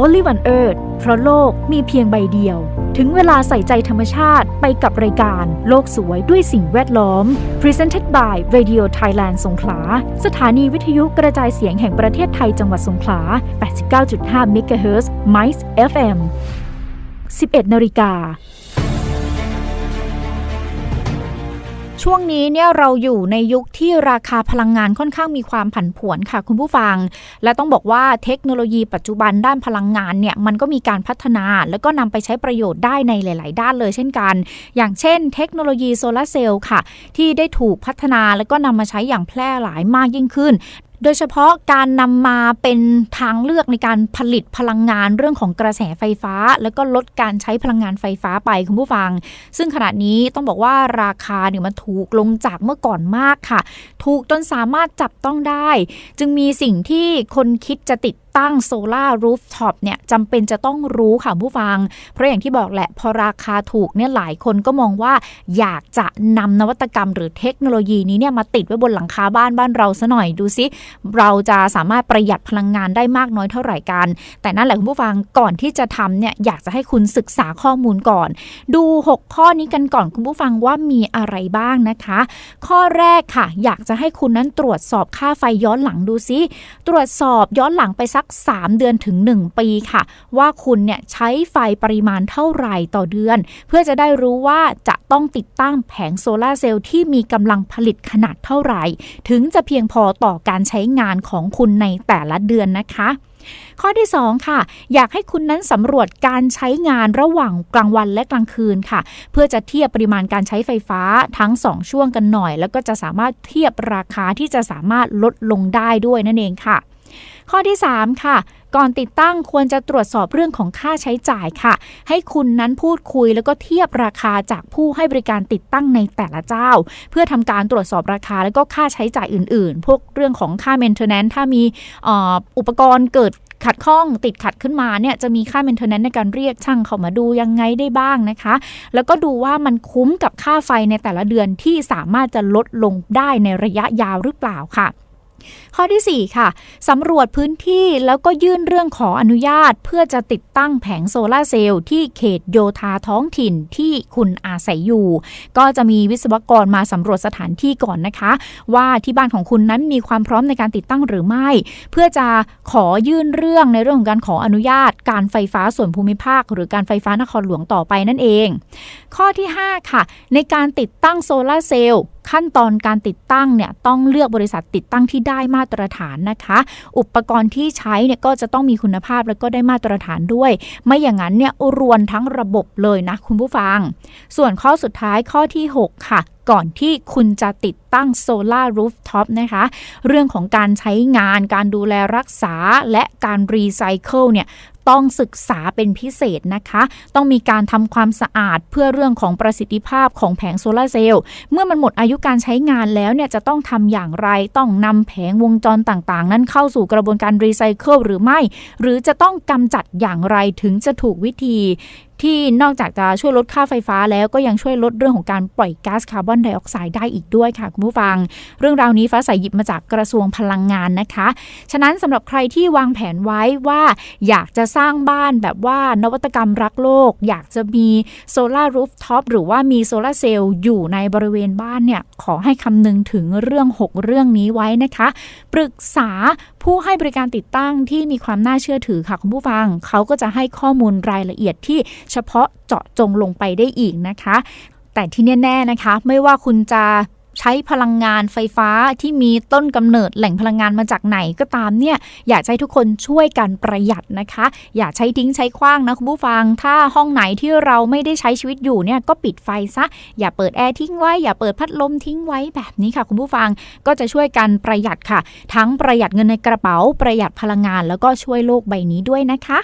Only One Earth เพราะโลกมีเพียงใบเดียว ถึงเวลาใส่ใจธรรมชาติไปกับรายการ โลกสวยด้วยสิ่งแวดล้อม Presented by Radio Thailand สงขลา สถานีวิทยุกระจายเสียงแห่งประเทศไทยจังหวัดสงขลา 89.5 MHz MICE FM 11นาฬิกา ช่วงนี้เนี่ยเราอยู่ในยุคที่ราคาพลังงานค่อนข้างมีความผันผวนค่ะคุณผู้ฟัง และต้องบอกว่าเทคโนโลยีปัจจุบันด้านพลังงานเนี่ยมันก็มีการพัฒนา แล้วก็นำไปใช้ประโยชน์ได้ในหลาย ๆ ด้านเลยเช่นกัน อย่างเช่น เทคโนโลยีโซลาร์เซลล์ค่ะ ที่ได้ถูกพัฒนาแล้วก็นำมาใช้อย่างแพร่หลายมากยิ่งขึ้น โดยเฉพาะการนำมาเป็นทางเลือกในการผลิตพลังงานเรื่องของกระแสไฟฟ้า แล้วก็ลดการใช้พลังงานไฟฟ้าไปคุณผู้ฟัง ซึ่งขณะนี้ต้องบอกว่าราคาเนี่ยมันถูกลงจากเมื่อก่อนมากค่ะ ถูกจนสามารถจับต้องได้ จึงมีสิ่งที่คนคิดจะติด ตั้งโซลารูฟท็อปเนี่ยจำเป็นจะต้องรู้ค่ะผู้ฟัง เพราะอย่างที่บอกแหละพอราคาถูกเนี่ยหลายคนก็มองว่าอยากจะนำนวัตกรรมหรือเทคโนโลยีนี้เนี่ยมาติดไว้บนหลังคาบ้านบ้านเราซะหน่อยดูซิเราจะสามารถประหยัดพลังงานได้มากน้อยเท่าไหร่กัน แต่นั่นแหละคุณผู้ฟังก่อนที่จะทำเนี่ยอยากจะให้คุณศึกษาข้อมูลก่อน ดู 6 ข้อนี้กันก่อนคุณผู้ฟังว่ามีอะไรบ้างนะคะ ข้อแรกค่ะ อยากจะให้คุณนั้นตรวจสอบค่าไฟย้อนหลังดูซิตรวจสอบย้อนหลังไปสัก3 เดือนถึง 1 ปีค่ะ ว่าคุณเนี่ยใช้ไฟปริมาณเท่าไหร่ต่อเดือน เพื่อจะได้รู้ว่าจะต้องติดตั้งแผงโซลาร์เซลล์ที่มีกำลังผลิตขนาดเท่าไหร่ ถึงจะเพียงพอต่อการใช้งานของคุณในแต่ละเดือนนะคะข้อที่ 2 ค่ะ อยากให้คุณนั้นสำรวจการใช้งานระหว่างกลางวันและกลางคืนค่ะ เพื่อจะเทียบปริมาณการใช้ไฟฟ้าทั้ง 2 ช่วงกันหน่อย แล้วก็จะสามารถเทียบราคาที่จะสามารถลดลงได้ด้วยนั่นเองค่ะ ข้อที่ 3 ค่ะ ก่อนติดตั้งควรจะตรวจสอบเรื่องของค่าใช้จ่ายค่ะ ให้คุณนั้นพูดคุยแล้วก็เทียบราคาจากผู้ให้บริการติดตั้งในแต่ละเจ้า เพื่อทำการตรวจสอบราคาแล้วก็ค่าใช้จ่ายอื่น ๆ พวกเรื่องของค่า maintenance ถ้ามีอุปกรณ์เกิดขัดข้องติดขัดขึ้นมาเนี่ยจะมีค่า maintenance ในการเรียกช่างเข้ามาดูยังไงได้บ้างนะคะ แล้วก็ดูว่ามันคุ้มกับค่าไฟในแต่ละเดือนที่สามารถจะลดลงได้ในระยะยาวหรือเปล่าค่ะ ข้อที่ 4 ค่ะสำรวจพื้นที่แล้วก็ยื่นเรื่องขออนุญาต เพื่อจะติดตั้งแผงโซลาเซลล์ที่เขตโยธาท้องถิ่นที่คุณอาศัยอยู่ ก็จะมีวิศวกรมาสำรวจสถานที่ก่อนนะคะ ว่าที่บ้านของคุณนั้นมีความพร้อมในการติดตั้งหรือไม่ เพื่อจะขอยื่นเรื่องในเรื่องของการขออนุญาต การไฟฟ้าส่วนภูมิภาค หรือการไฟฟ้านครหลวงต่อไปนั่นเอง ข้อที่ 5 ค่ะ ในการติดตั้งโซลาเซลล์ขั้นตอนการติดตั้งเนี่ยต้องเลือกบริษัทติดตั้งที่ได้มาตรฐานนะคะ อุปกรณ์ที่ใช้เนี่ยก็จะต้องมีคุณภาพแล้วก็ได้มาตรฐานด้วย ไม่อย่างนั้นเนี่ยรวนทั้งระบบเลยนะคุณผู้ฟัง ส่วนข้อสุดท้ายข้อที่ 6 ค่ะก่อนที่คุณจะติดตั้งโซลารูฟท็อปนะคะ เรื่องของการใช้งานการดูแลรักษาและการรีไซเคิลเนี่ยต้องศึกษาเป็นพิเศษนะคะ ต้องมีการทำความสะอาดเพื่อเรื่องของประสิทธิภาพของแผงโซลาร์เซลล์เมื่อมันหมดอายุการใช้งานแล้วเนี่ยจะต้องทำอย่างไร ต้องนำแผงวงจรต่างๆ นั้นเข้าสู่กระบวนการรีไซเคิลหรือไม่ หรือจะต้องกำจัดอย่างไรถึงจะถูกวิธี ที่นอกจากจะช่วยลดค่าไฟฟ้าแล้วก็ยังช่วยลดเรื่องของการปล่อยก๊าซคาร์บอนไดออกไซด์ได้อีกด้วยค่ะคุณผู้ฟัง เรื่องราวนี้ฟ้าใสหยิบมาจากกระทรวงพลังงานนะคะ ฉะนั้นสำหรับใครที่วางแผนไว้ว่าอยากจะสร้างบ้านแบบว่านวัตกรรมรักโลก อยากจะมีโซลารูฟท็อปหรือว่ามีโซลาร์เซลล์อยู่ในบริเวณบ้านเนี่ยขอให้คำนึงถึงเรื่อง 6 เรื่องนี้ไว้นะคะ ปรึกษา ผู้ให้บริการติดตั้งที่มีความน่าเชื่อถือค่ะคุณผู้ฟัง เขาก็จะให้ข้อมูลรายละเอียดที่เฉพาะเจาะจงลงไปได้อีกนะคะ แต่ที่แน่ๆนะคะ ไม่ว่าคุณจะ ใช้พลังงานไฟฟ้าที่มีต้นกำเนิดแหล่งพลังงานมาจากไหนก็ตามเนี่ยอยากให้ทุกคนช่วยกันประหยัดนะคะ อย่าใช้ทิ้งใช้ขว้างนะคุณผู้ฟัง ถ้าห้องไหนที่เราไม่ได้ใช้ชีวิตอยู่เนี่ยก็ปิดไฟซะ อย่าเปิดแอร์ทิ้งไว้ อย่าเปิดพัดลมทิ้งไว้แบบนี้ค่ะคุณผู้ฟังก็จะช่วยกันประหยัดค่ะ ทั้งประหยัดเงินในกระเป๋าประหยัดพลังงาน แล้วก็ช่วยโลกใบนี้ด้วยนะคะ